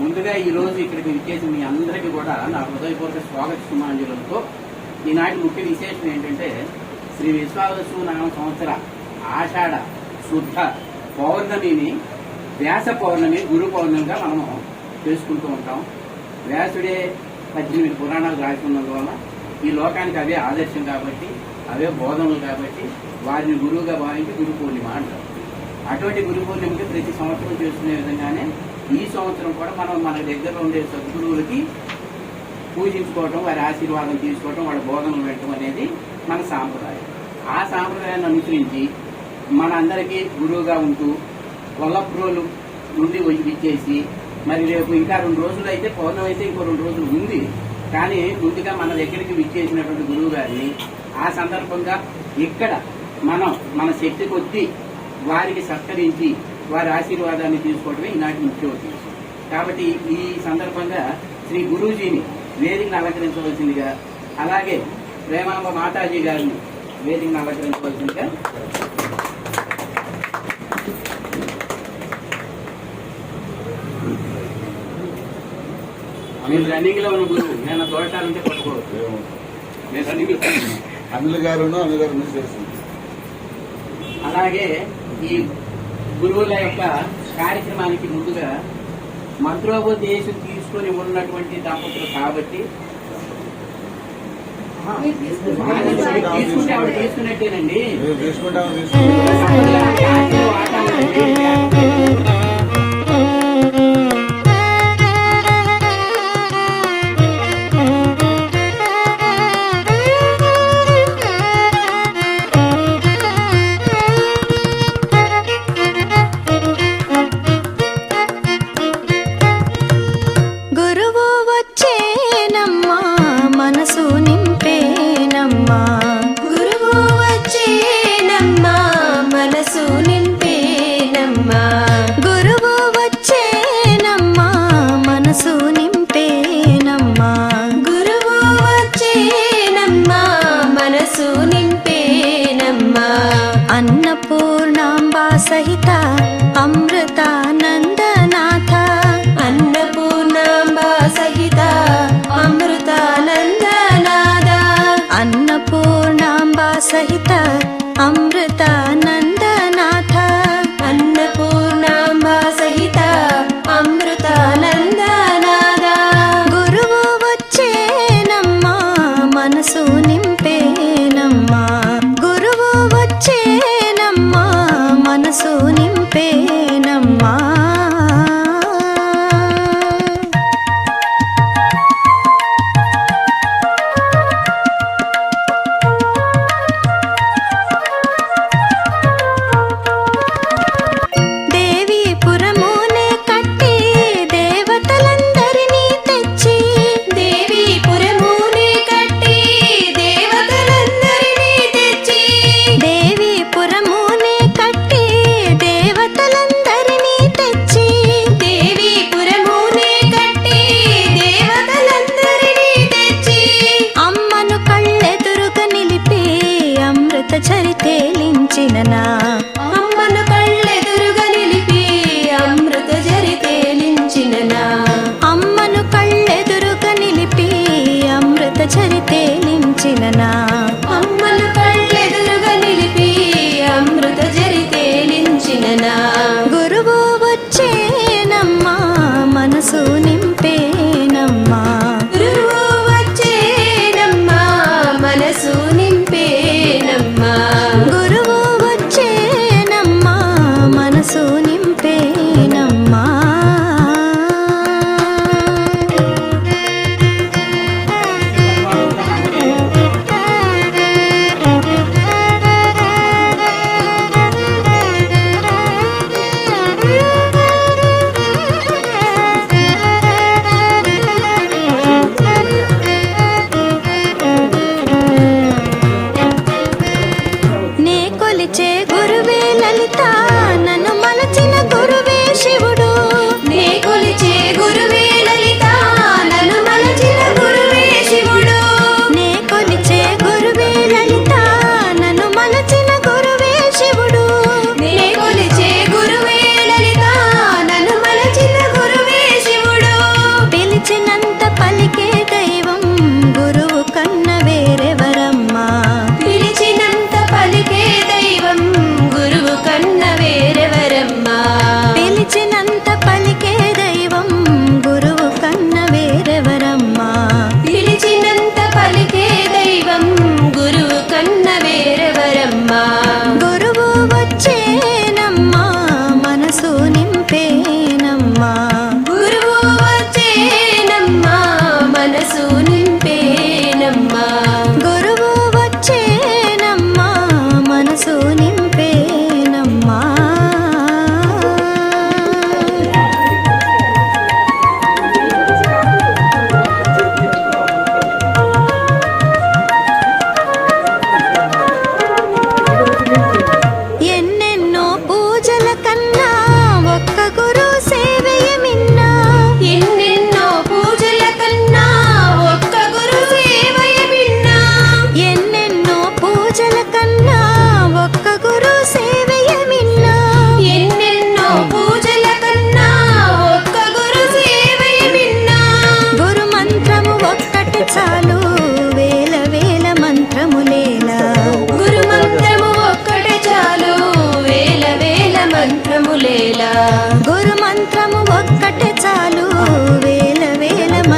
ముందుగా ఈ రోజు ఇక్కడికి విచ్చేసి మీ అందరికీ కూడా నా హృదయపూర్వక స్వాగత సుమాంజలులతో ఈనాటి ముఖ్య విశేషం ఏంటంటే శ్రీ విశ్వావసు నామ సంవత్సర ఆషాఢ శుద్ధ పౌర్ణమిని వ్యాస పౌర్ణమి గురు పౌర్ణమిగా మనము చేసుకుంటూ ఉంటాం. వ్యాసుడే పద్దెనిమిది పురాణాలు రాసుకున్నందువల్ల ఈ లోకానికి అవే ఆదర్శం కాబట్టి అవే బోధనలు కాబట్టి వారిని గురువుగా భావించి గురు పూర్ణిమ అంటారు. అటువంటి గురు పూర్ణిమకి ప్రతి సంవత్సరం చేసుకునే విధంగానే ఈ సంవత్సరం కూడా మనం మన దగ్గర ఉండే సద్గురువులకి పూజించుకోవటం వారి ఆశీర్వాదం తీసుకోవటం వాళ్ళ బోధనలు పెట్టడం అనేది మన సాంప్రదాయం. ఆ సాంప్రదాయాన్ని అనుసరించి మన అందరికీ గురువుగా ఉంటూ వల్లప్రోలు నుండి ఇచ్చేసి మరి రేపు ఇంకా రెండు రోజులు అయితే పౌర్ణం అయితే ఇంకో రెండు రోజులు ఉంది. కానీ ముందుగా మన దగ్గరికి విచ్చేసినటువంటి గురువు గారిని ఆ సందర్భంగా ఇక్కడ మనం మన శక్తి కొద్ది వారికి సత్కరించి వారి ఆశీర్వాదాన్ని తీసుకోవడమే ఈనాటి ముఖ్య ఉద్దేశం. కాబట్టి ఈ సందర్భంగా శ్రీ గురూజీని వేదికను అలంకరించవలసిందిగా అలాగే ప్రేమాంబ మాతాజీ గారిని వేదికను అలంకరించవలసిందిగా మీరు రన్నింగ్లో ఉన్న గురువు నేను తోటాలంటే పట్టుకోవచ్చు. నేను రన్నింగ్ అనిల్ గారు అనిల్ గారు మిస్ చేసింది అలాగే ఈ గురువుల యొక్క కార్యక్రమానికి ముందుగా మంత్రోపదేశం తీసుకొని ఉన్నటువంటి దంపతులు కాబట్టి తీసుకుంటే ఆవిడ తీసుకున్నట్టేనండి.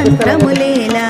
మంత్రములేలా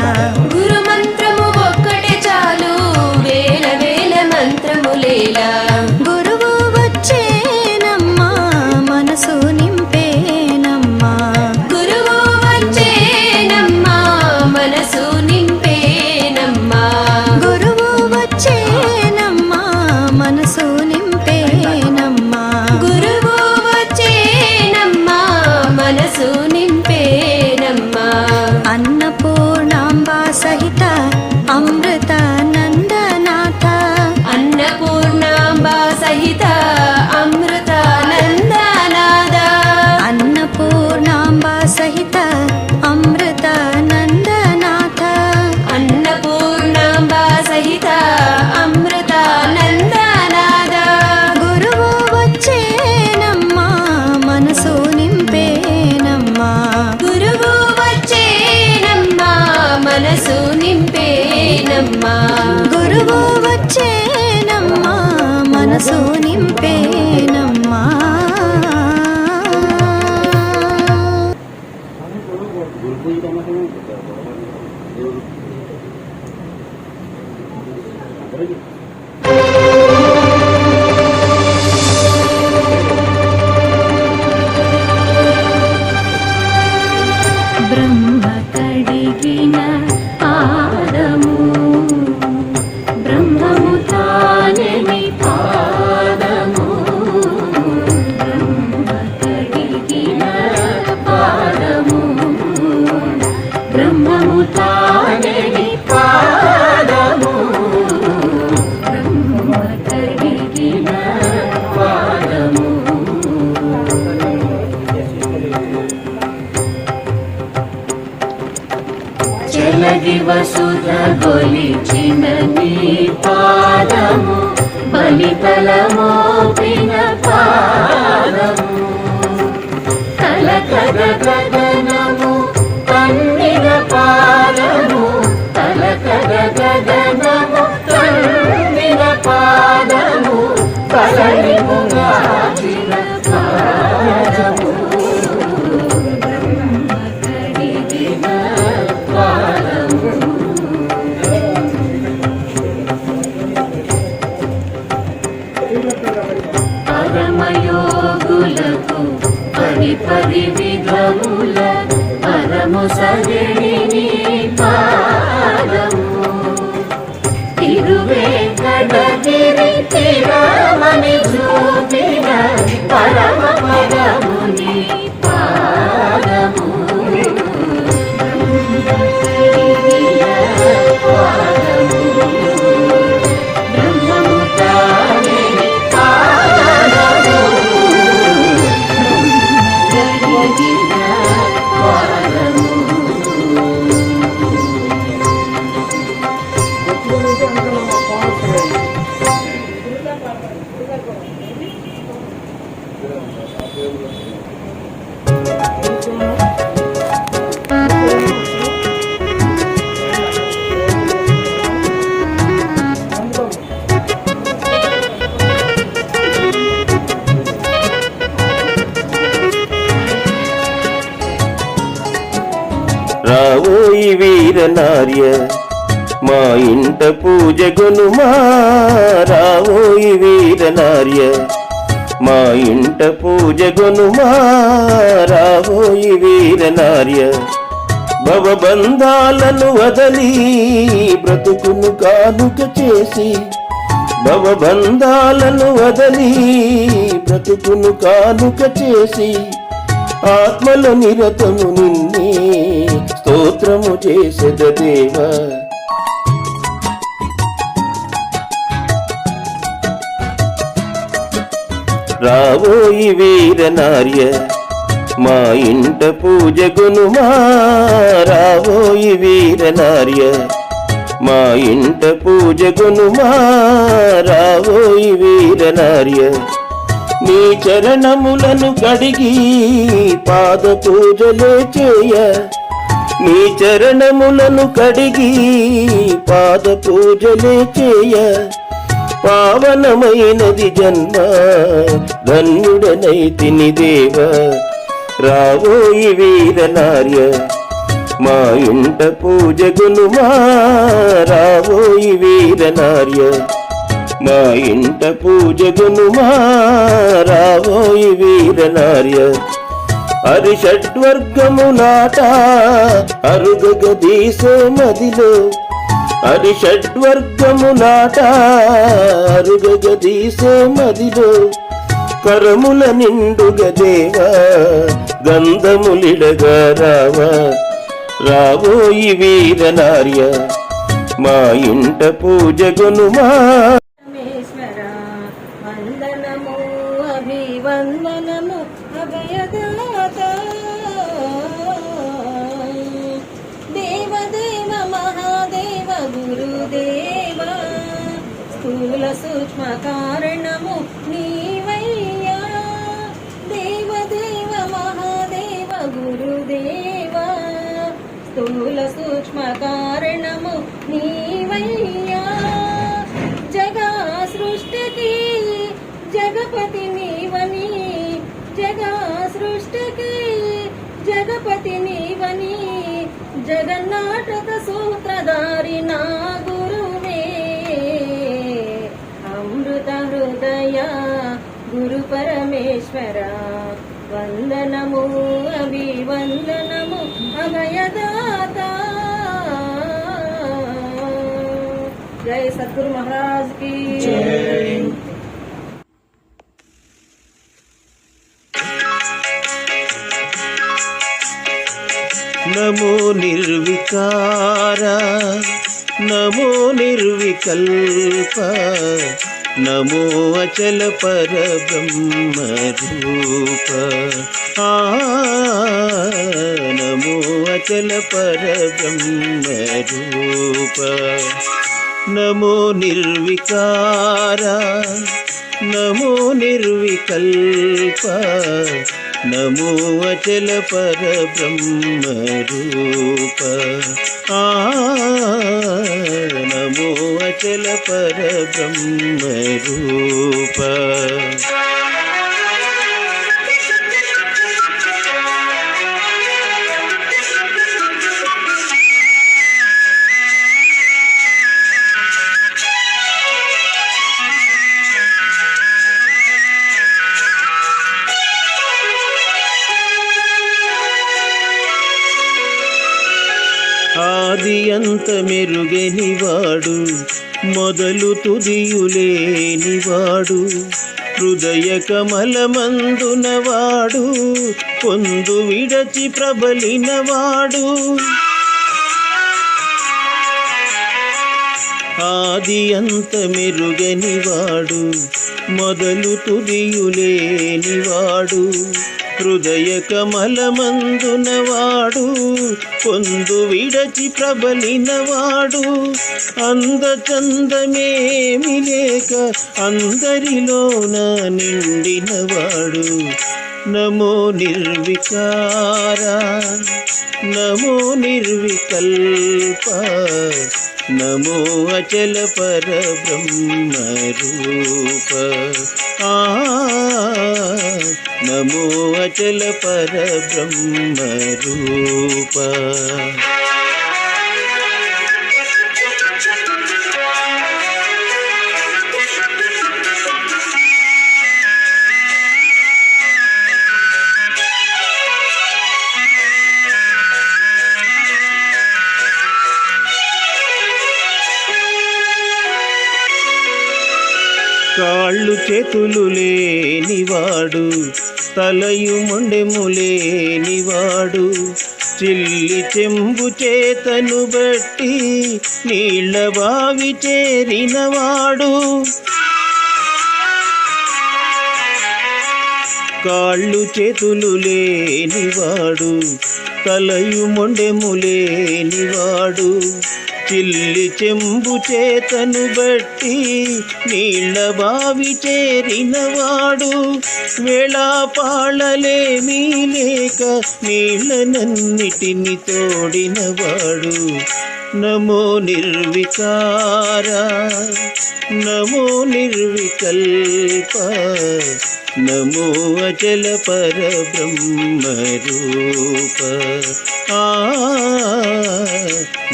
看不 చెలగి వసుధ గొలిచిన నీ పాదము. బలితల మోపిన పాదము కలకద గగనము కన్నిన పాదము కలకద గగనము కన్నిన పాదము కలలి పది విధముల పరము సగణిని పాదము. తిరువేంకటగిరి తిరామని చూ నార్య మా ఇంట పూజ గునుమా రావోయి వీర నార్య మా ఇంట పూజ గునుమా రావోయి వీర నార్య భవబంధాలను వదలి బ్రతుకును కానుక చేసి భవబంధాలను వదలి బ్రతుకును కానుక చేసి ఆత్మల నిరతము నిన్నే స్తోత్రము చేసెద దేవా. రావోయి వీర నార్య మా ఇంట పూజ గునుమా రావోయి వీర నార్య మా ఇంట పూజ గునుమా రావోయి వీర నార్య నీ చరణములను కడిగి పాద పూజలే చేయ. నీ చరణములను కడిగి పాద పూజలే చేయ. పావనమైనది జన్మ ధన్యుడనై తిని దేవ. రావోయి వీర నార్య మా ఇంట పూజగునుమా రావోయి వీరనార్య మా ఇంట పూజగునుమా రావోయి అది షడ్వర్గము నాట అరుగగదీసే అది షడ్వర్గము నాట అరుగగదీసే నదిలో. కరముల నిండుగ దేవా గంధములిడగా రావా రావోయి వీరనార్య మా ఇంట పూజగునుమా. కారణము నీవయ్యా. దేవదేవ మహాదేవ గురుదేవ. స్థూల సూక్ష్మ కారణము నీవయ్యా. జగా సృష్టికి జగపతి నీవని. జగా సృష్టికి జగపతి నీవని. జగన్నాటక సూత్రధారి నా గురు పరమేశ్వర వందనము అభివందనము అభయదాత. జై సద్గురు మహారాజ్కి నమో నిర్వికార నమో నిర్వికల్ప నమో అచల పరబ్రహ్మ రూప ఆ నమో అచల పరబ్రహ్మ రూప నమో నిర్వికార నమో నిర్వికల్ప. నమో అచల పరబ్రహ్మ రూప ఆ నమో అచల అంత మెరుగనివాడు మొదలు తుదియులేనివాడు హృదయ కమలమందునవాడు పొందు విడచి ప్రబలినవాడు. ఆది అంత మెరుగనివాడు మొదలు తుదియులేనివాడు. హృదయ కమలమందునవాడు పొందు విడచి ప్రబలినవాడు. అందచందమేమి లేక అందరిలోన నిండినవాడు. నమో నిర్వికార నమో నిర్వికల్ప నమో అచల పరబ్రహ్మ రూప. ఆ నమో అచల పరబ్రహ్మ రూప. కాళ్ళు చేతులు లేనివాడు తలయు మొండెము లేనివాడు. చిల్లి చెంబు చేతను బట్టి నీళ్ళ బావి చేరినవాడు. కాళ్ళు చేతులు లేనివాడు తలయు మొండెము లేనివాడు. చిల్లి చెంబు చేతను బట్టి నీళ్ళ బావి చేరినవాడు వేళాపాళలేమీ లేక నీళ్ళనన్నిటిని తోడినవాడు నమో నిర్వికార నమో నిర్వికల్ప నమో అచల పరబ్రహ్మ రూప ఆ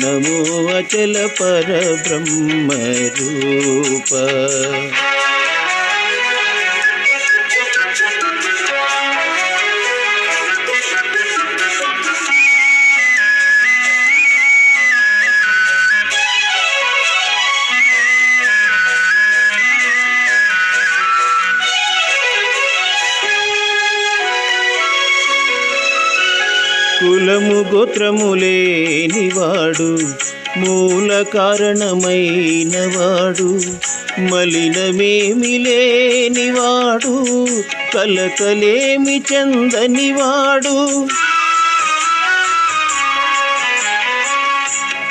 నమో అచల గోత్రములేనివాడు మూల కారణమైనవాడు. మలినమేమి లేనివాడు కలకలేమి చెందనివాడు.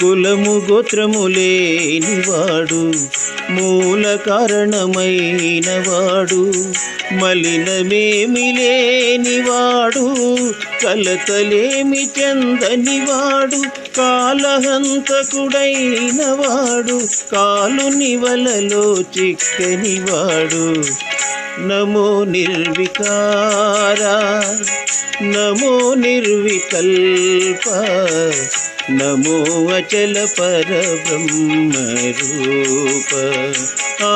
కులము గోత్రము లేనివాడు మూల కారణమైన వాడు మలినమేమి లేనివాడు కలకలేమి చెందనివాడు కాలహంతకుడైన వాడు కాలుని వలలో చిక్కనివాడు. నమో నిర్వికారా నమో నిర్వికల్ప నమో అచల పరబ్రహ్మ రూప ఆ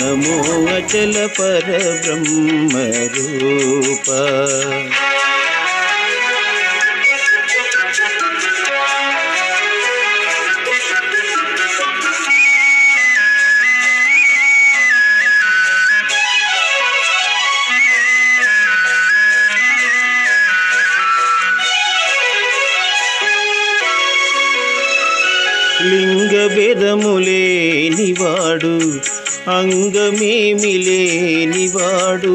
నమో అచల పరబ్రహ్మ లింగ భేదము లేనివాడు అంగమేమి లేనివాడు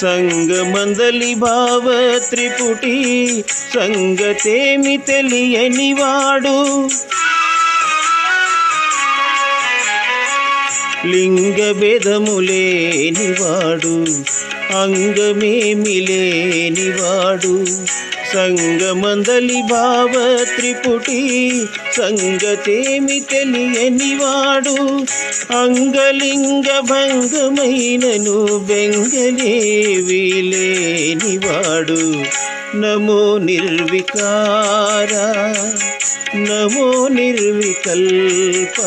సంగమందలి భావ త్రిపుటి సంగతేమి తెలియనివాడు లింగ భేదము లేనివాడు అంగమేమి లేనివాడు సంగమందలి భావ త్రిపుటి సంగతేమి తెలియనివాడు అంగలింగ భంగమైనను బెంగలేవి లేనివాడు నమో నిర్వికార నమో నిర్వికల్ప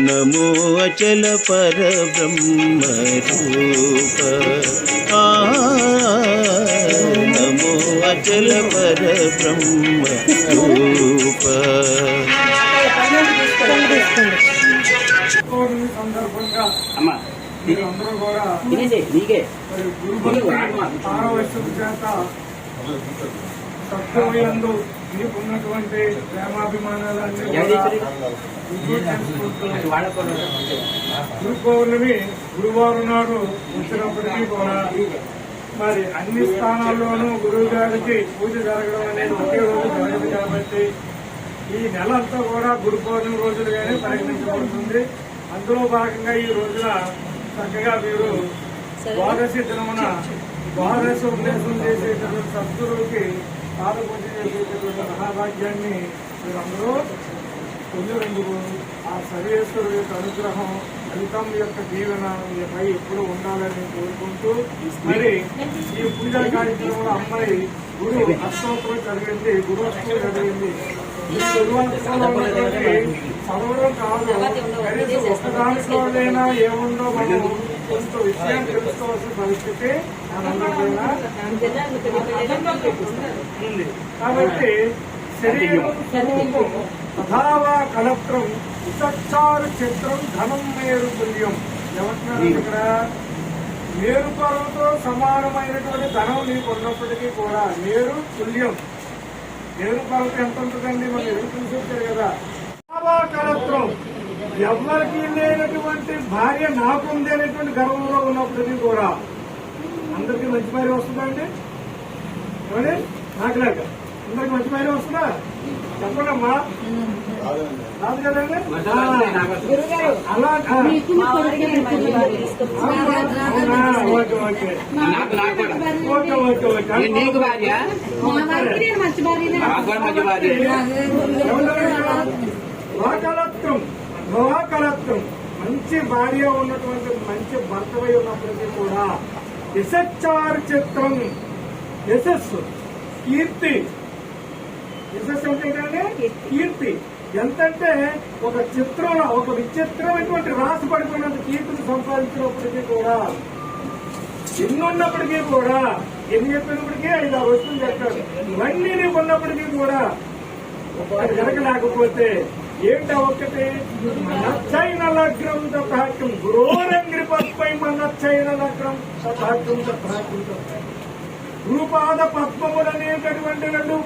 నమో అచల పరబ్రహ్మ రూప ఆ అచల రూప. అమ్మా కూడా మీకున్నటువంటి ప్రేమాభిమానాలన్నీ చేసుకుంటూ అది వాడకూడదు గురు పౌర్ణమి గురువారం నాడు వచ్చినప్పటికీ కూడా మరి అన్ని స్థానాల్లోనూ గురువు గారికి పూజ జరగడం అనేది ఒకే రోజు జరగదు కాబట్టి ఈ నెలంతా కూడా గురు పౌర్ణమి రోజులుగానే పరిగణించబడుతుంది. అందులో భాగంగా ఈ రోజున చక్కగా మీరు ద్వాదశి దినమున ద్వాదశ ఉపదేశం చేసేటటువంటి సద్గురువుకి పాదపూజ చేసేటటువంటి మహాభాగ్యాన్ని మీరందరూ పొందినందుకు ఆ సర్వేశ్వరుడు యొక్క అనుగ్రహం ఫలితం యొక్క దీవెన మీపై ఎప్పుడు ఉండాలని కోరుకుంటూ మరి ఈ పూజా కార్యక్రమంలో అమ్మాయి గురు అష్టోత్తరం చదివింది గురు అష్టం చదివింది. చదవడం కాదు. కనీసం ఒక్కదానికోదైనా ఏముందో మనం కొంత విషయం తెలుసుకోవాల్సిన పరిస్థితి ఉంది. కాబట్టి శరీరం తథావా కలత్రం విచక్షారు చిత్రం ధనం మేరు తుల్యం ఏమంటున్నారు ఇక్కడ? మేరు పర్వతో సమానమైనటువంటి ధనం నీకు ఉన్నప్పటికీ కూడా మేరు తుల్యం మేరు పర్వతం ఎంత ఉంటుందండి? మనం ఎదురు చూసొచ్చారు కదా. కలత్రం ఎవరికి లేనటువంటి భార్య నాకుంది అనేటువంటి గర్వంలో ఉన్నప్పటికీ కూడా. అందరికీ మంచి భార్య వస్తుందండి ఏమండి? నాకు లేక అందరికి మంచి పైన వస్తుందా? చెప్పండమ్మా. కాదండి రాదు కదండి వదలండి, నాకు వస్తుంది. అలా ఆ. అవునా? ఓకే ఓకే నాకు నాకు కూడా ఓకే ఓకే ఓకే నేను నీకు భార్య నాకు కూడా మంచి భార్య లోకలత్వం లోకలత్వం మంచి భార్య ఉన్నటువంటి మంచి భర్తవై ఉన్నప్పటికీ కూడా యశచ్చారు చిత్రం యశస్సు కీర్తి యశస్సు అంటే ఏంటంటే కీర్తి ఎంతంటే ఒక చిత్రంలో ఒక విచిత్రమైనటువంటి రాసి పడుకున్నంత కీర్తిని సంపాదించినప్పటికీ కూడా ఎన్ని ఉన్నప్పటికీ కూడా ఎన్ని చెప్పినప్పటికీ ఐదు ఆరు వస్తువులు చెప్పాడు ఇవన్నీ నీకు ఉన్నప్పటికీ కూడా ఒకటి జరగలేకపోతే ఏంటా ఒక్కటి? నచ్చైన లగ్నం తథాక్యం గురోరంగ్రి పద్మై నచ్చైన లగ్నం తథాక్యం తథాక్యం గురుపాద పద్మములనేటటువంటి రెండు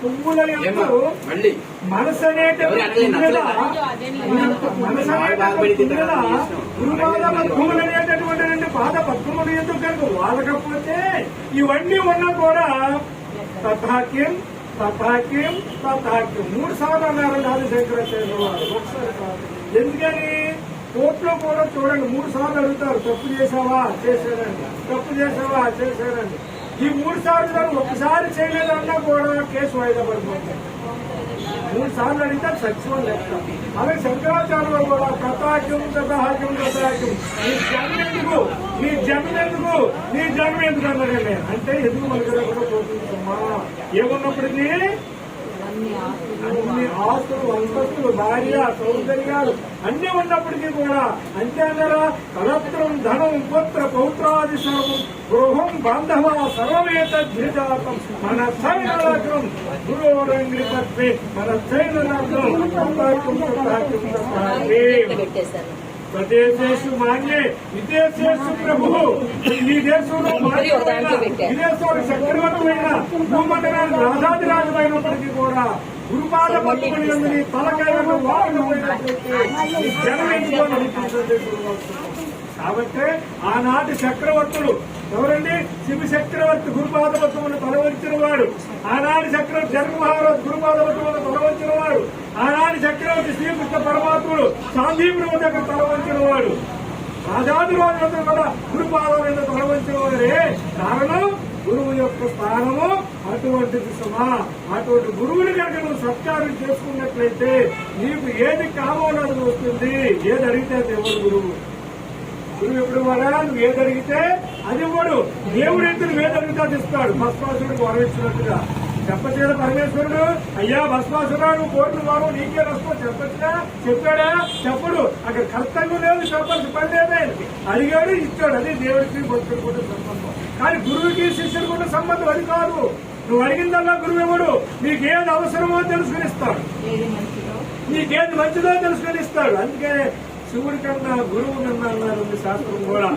పువ్వుల మళ్ళీ. మనసు మనసు అనేటటువంటి తుమ్మెద, గురుపాద పద్మములు అనేటటువంటి రెండు పాద పద్మములు ఎందుకు కనుక వాడకపోతే ఇవన్నీ ఉన్నా కూడా తథాక్యం తథాక్యం తథాక్యం మూడు సార్లు అన్నారు ఆదిశంకరాచార్య వారు ఒకసారి కాదు. ఎందుకని? కోర్టులో కూడా చూడండి మూడు సార్లు అడుగుతారు తప్పు చేసావా చేశానండి. తప్పు చేసావా చేశానండి. ఈ మూడు సార్లు ఒకసారి చేయలేదన్నా కూడా కేసు వాయిదా పడిపోతుంది. మూడు సార్లు అడిగితే సత్యం లెక్క అలాగే శంకరాచార్యులు కూడా కథాక్యం కథాక్యం కథాక్యం నీ జన్మ ఎందుకు? నీ జన్మ ఎందుకు? నీ జన్మ ఎందుకు అన్నాడండి అంటే ఎందుకు మన దగ్గర కూడా పోతుందమ్మా ఏమున్నప్పటికీ అన్ని ఆస్తులు అంతస్తులు భార్య సౌందర్యాలు అన్ని ఉన్నప్పటికీ కూడా అంతే అన్నారా కలత్రం ధనం పుత్ర పౌత్రాది సర్వం గృహం బాంధవ సర్వమేత ద్విజాతం మన సైన లగ్నం గురువురంగి పత్ని మన సైన లగ్నం తథాక్యం తథాక్యం తథాక్యం. స్వదేశేషు మాన్యే విదేశేషు ప్రభు ఈ దేశంలో విదేశంలో చక్రవర్తమైన భూమండలానికి రాజాది రాజుమైనప్పటికీ కూడా గురుపాద పట్టుకుని తలకాయలను వాడు జనం ఎందుకు కాబట్టి ఆనాటి చక్రవర్తులు ఎవరండి? శివ చక్రవర్తి గురుపాద పద్మను వాడు ఆనాటి చక్రవర్తి జగన్మహారాజు మహారాజు గురుపాద వాడు ఆనాటి చక్రవర్తి శ్రీకృష్ణ పరమాత్ముడు శాంతిపురం దగ్గర తలవంచిన వాడు రాజాది రోజులందరూ కూడా గురుపాదం మీద తలవంచిన వారే కారణం గురువు యొక్క స్థానము అటువంటిది సుమా అటువంటి గురువుని కనుక నువ్వు సత్కారం చేసుకున్నట్లయితే నీకు ఏది కావాలని వస్తుంది. ఏది అడిగితే అది ఎవరు గురువు. గురువు ఎప్పుడు వాడా? నువ్వు ఏది అడిగితే అది ఇవ్వడు. దేవుడు అయితే నువ్వు ఏది అడిగితే అది ఇస్తాడు భస్మాసురుడికి వరం ఇచ్చినట్టుగా చెప్పచేద పరమేశ్వరుడు? అయ్యా భస్మాసురా నువ్వు కోట్లు వారు నీకే వస్తావు చెప్పచ్చుగా? చెప్పాడా? చెప్పడు. అక్కడ కర్తవ్యం లేదు చెప్పాల్సి పని లేదా. అడిగాడు ఇచ్చాడు. అది దేవుడికి భక్తుడు కూడా సంబంధం. కానీ గురువుకి శిష్యుడు కూడా సంబంధం. అది కాదు. నువ్వు అడిగిందల్లా గురువు ఎవడు? నీకేది అవసరమో తెలుసుకుని ఇస్తాడు. నీకేది మంచిదో తెలుసుకొని ఇస్తాడు. అందుకే శివుడి కన్నా గురువు కన్నా అన్నారు శాస్త్రం కూడా.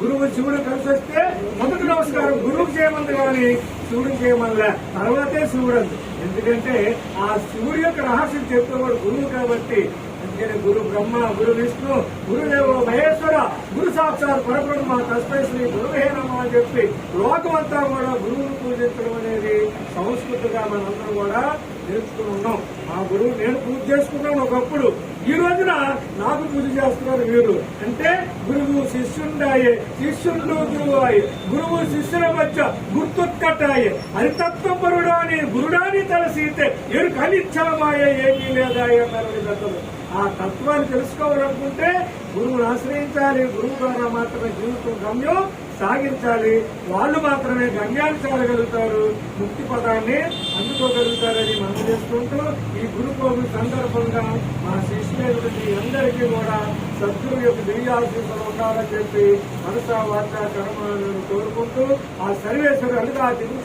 గురువు శివుడు కలిసి వస్తే మొదటి నమస్కారం గురువుకి చేయమంది కానీ శివుడికి చేయమల్లా తర్వాతే శివుడు ఎందుకంటే ఆ శివుడి యొక్క రహస్యం చెప్పేవాడు గురువు కాబట్టి. అందుకని గురు బ్రహ్మ గురు విష్ణు గురుదేవ మహేశ్వర గురు సాక్షాత్ పరబ్రహ్మ తస్మై శ్రీ గురువే నమ అని చెప్పి లోకమంతా కూడా గురువును పూజించడం అనేది సంస్కృతిగా మనందరం కూడా నేర్చుకుని ఉన్నాం. మా గురువు నేను పూజ చేసుకున్నాను ఒకప్పుడు. ఈ రోజున నాకు పూజ చేస్తున్నారు వీరు. అంటే గురువు శిష్యుండాయే శిష్యుండు గురువు అయ్యి గురువు శిష్యుల మధ్య గుర్తుకట్టాయే హరితత్వపరుడాని గురుడాని తలసీతే ఎరు కనిచ్చలమాయ ఏమీ లేదా అన్నారు పెద్దలు ఆ తత్వాన్ని తెలుసుకోవాలనుకుంటే గురువును ఆశ్రయించాలి. గురువు ద్వారా మాత్రమే జీవితం గమ్యం. సాగించాలి. వాళ్ళు మాత్రమే గమ్యాన్ని చేరగలుగుతారు ముక్తి పదాన్ని అందుకోగలుగుతారని మనం చేసుకుంటూ ఈ గురు సందర్భంగా మా శిష్యులైనటువంటి అందరికీ కూడా సద్గురు యొక్క దివ్యాశీస్సులు ఉండాలని చెప్పి మనసా వాచ కర్మలను కోరుకుంటూ ఆ సర్వేశ్వరు అనగా దిగు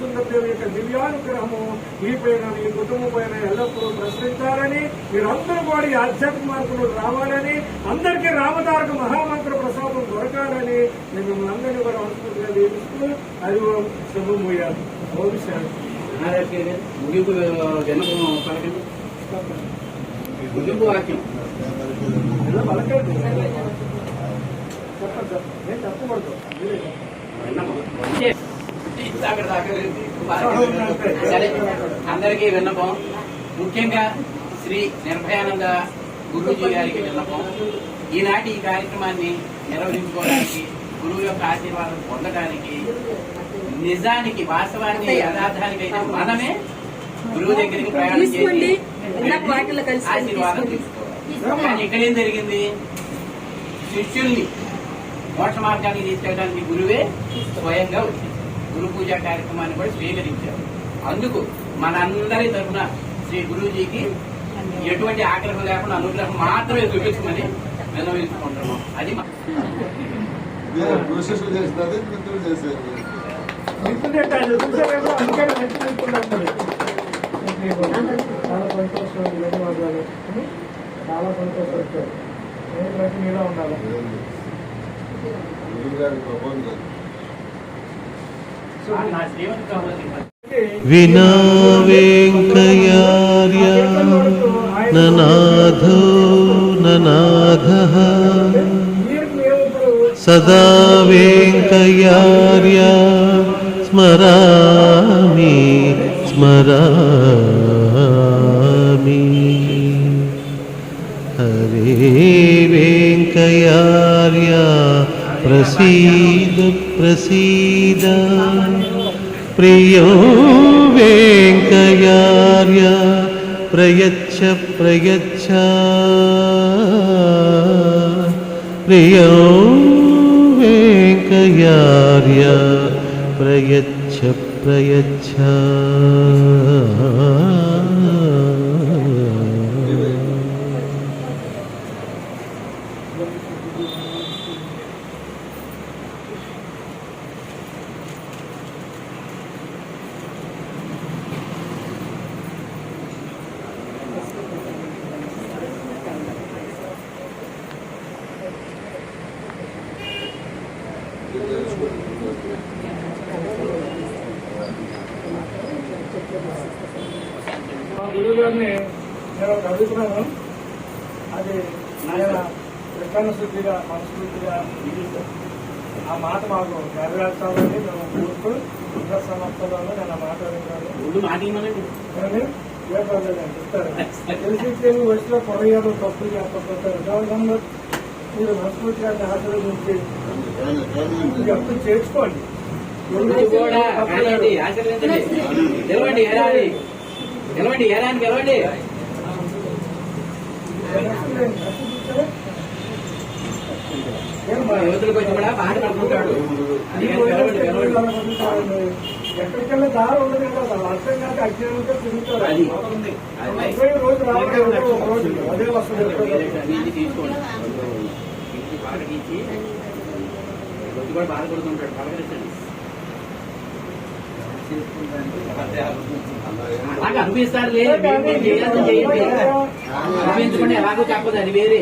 యొక్క దివ్యానుగ్రహము మీ పైన మీ కుటుంబం పైన ఎల్లప్పుడూ ప్రసరించాలని మీరందరూ కూడా ఈ ఆధ్యాత్మిక మార్పులు రావాలని అందరికీ రామదారక మహామంత్ర ప్రసాదం దొరకాలని నేను మిమ్మల్ని అందరినీ కూడా మనస్ఫూర్తిగా దీవిస్తూ అది ఓం శుభమూయాలు ఓం శాంతి. ముగింపు జన్మ పలకండి ముగింపు వాక్యం. అందరికీ విన్నపం ముఖ్యంగా శ్రీ నిర్భయానంద గురూజీ గారికి విన్నపం ఈనాటి ఈ కార్యక్రమాన్ని నిర్వహించుకోవడానికి గురువు యొక్క ఆశీర్వాదం పొందడానికి నిజానికి వాస్తవానికి యథార్థానికి అయితే మనమే గురువు దగ్గరికి ప్రయాణం. చేసి ఆశీర్వాదం. తీసుకోవాలి కానీ ఇక్కడ ఏం జరిగింది? శిష్యుల్ని మోక్ష మార్గానికి తీసుకెళ్ళడానికి గురువే స్వయంగా వచ్చింది. గురు పూజ కార్యక్రమాన్ని కూడా స్వీకరించారు. అందుకు మనందరి తరఫున శ్రీ గురూజీకి ఎటువంటి ఆగ్రహం లేకుండా అనుగ్రహం మాత్రమే చూపించమని విన్నవించుకుంటున్నాం. అది. చాలా సంతోషం. ధన్యవాదాలు. చాలా సంతోషం వచ్చారు నేను ప్రతి మీలో ఉండాలి. వినా వెంకయార్య ననాథో ననాథః సదా వెంకయార్య స్మరామి స్మరామి వెంకయార్య ప్రసీద ప్రసీద ప్రియో వెంకయార్య ప్రయచ్చ ప్రయచ్చ ప్రియో వెంకయార్య ప్రయచ్చ ప్రయచ్చ శుద్ధిగా మనస్ఫూర్తిగా ఆ మాట మాకు నెరవేర్చాలని మేము కోరుతూ ఇంకా సంవత్సరాల్లో నేను ఆ మాట అడిగాను ముందు మాట ఇవ్వమనండి కానీ ఏ పర్లేదండి ఇస్తారు తెలిసి తెలివి వయసులో పొరయ్యారు తప్పులు చెప్పకపోతారు మీరు మనస్ఫూర్తిగా కానీ కానీ ఎప్పుడు చేర్చుకోండి. కానివ్వండి ఆశీర్వదించండి గెలవండి ఎరాని యువతులకు వచ్చి కూడా బాధపడుతుంటాడు అందుకని గెలవండి గెలవండి ఎక్కడికెళ్ళి దారి ఉండదు కదా అర్థం కాక అజ్ఞానంతో తిరుగుతారు అది. ముప్పై రోజు రావడం ఏదో ఒక రోజు అదే వస్తుంది అన్ని తీసుకోండి ఇంటికి బాగా తీసి వచ్చి కూడా బాధపడుతుంటాడు పలకరించండి అలాగే అనిపిస్తాడులే మీరు మీరు చేయాల్సింది చేయండి అనిపించుకుంటే ఎలాగో చెప్పదు అది వేరే